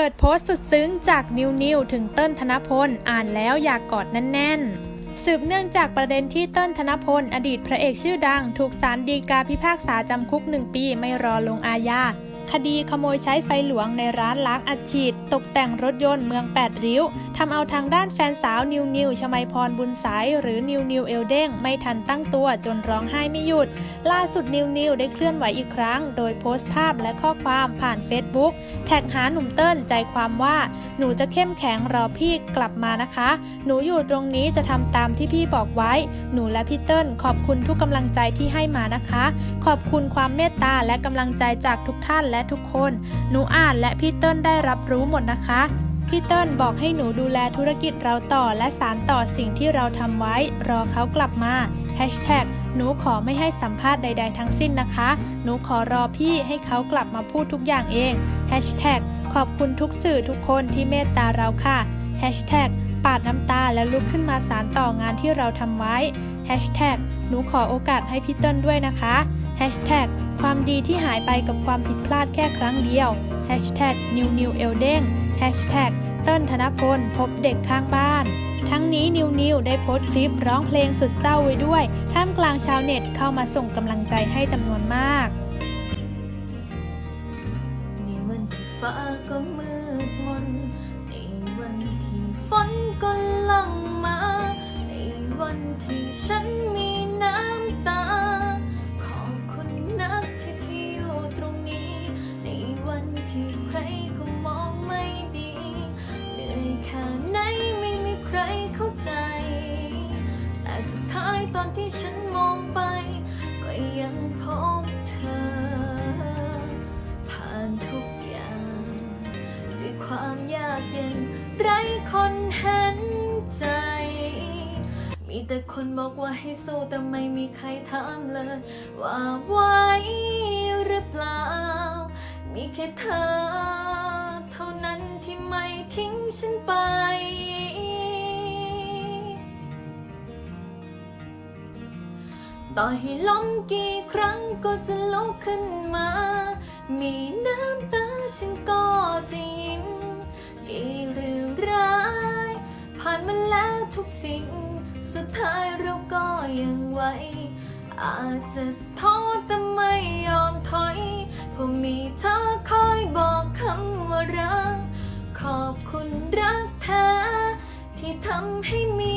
ปิดโพสต์สุดซึ้งจากนิวนิวถึงเติ้ลธนพลอ่านแล้วอยากกอดแน่นๆสืบเนื่องจากประเด็นที่เติ้ลธนพล อดีตพระเอกชื่อดัง ถูกศาลฎีกาพิพากษาจำคุกหนึ่งปีไม่รอลงอาญา คดีขโมยใช้ไฟหลวงในร้านล้างอัดฉีด ตกแต่งรถยนต์เมือง 8 ริ้วทำเอาทางด้านแฟนสาวนิวนิวชมัยพรบุญสายหรือนิวนิวเอลเด้งไม่ทันตั้งตัวจนร้องไห้ไม่หยุด ล่าสุดนิวนิวได้เคลื่อนไหวอีกครั้ง โดยโพสต์ภาพและข้อความผ่าน Facebook แท็กหาหนุ่มเติ้ลใจความว่า หนูจะเข้มแข็งรอพี่กลับมานะคะ หนูอยู่ตรงนี้จะทำตามที่พี่บอกไว้ หนูและพี่เติ้ลขอบคุณทุกกำลังใจที่ให้มานะคะ ขอบคุณความเมตตาและกำลังใจจากทุกท่านและทุกคน หนูอ่านและพี่เติ้ลได้รับรู้หมดนะคะ พี่เติ้ลบอกให้หนูดูแลธุรกิจเราต่อและสารต่อสิ่งที่เราทำไว้ รอเขากลับมาหนูขอไม่ให้สัมภาษณ์ใด ๆ ทั้งสิ้นนะคะ หนูขอรอพี่ให้เขากลับมาพูดทุกอย่างเองขอบคุณทุกสื่อทุกคนที่เมตตาเราค่ะปาดน้ำตาและลุกขึ้นมาสารต่องานที่เราทำไว้ หนูขอโอกาสให้พี่เติ้ลด้วยนะคะ ความดีที่หายไปกับความผิดพลาดแค่ครั้งเดียว Hashtag New New e l d e n Hashtag เติ้ลธนพลพบเด็กข้างบ้าน ทั้งนี้นิวนิวได้โพสต์คลิปร้องเพลงสุดเศร้าไว้ด้วย ท่ามกลางชาวเน็ตเข้ามาส่งกำลังใจให้จำนวนมากในวันที่ฟ้าก็มืดมนในวันที่ฝนก็ลังมา ในวันที่ฉัน ใครเข้าใจ แต่สุดท้ายตอนที่ฉันมองไป ก็ยังพบเธอ ผ่านทุกอย่าง ด้วยความยากเย็น ไร้คนเห็นใจ มีแต่คนบอกว่าให้สู้แต่ไม่มีใครถามเลย ว่าไหวหรือเปล่า มีแค่เธอ เท่านั้นที่ไม่ทิ้งฉันไป ต่อให้ล้มกี่ครั้งก็จะลุกขึ้นมา มีน้ำตาฉันก็จะยิ้ม กี่เรื่องร้าย ผ่านมาแล้วทุกสิ่ง สุดท้ายเราก็ยังไหว อาจจะท้อแต่ไม่ยอมถอยเพราะมีเธอคอยบอกคำว่ารัก ขอบคุณรักแท้ที่ทำให้มี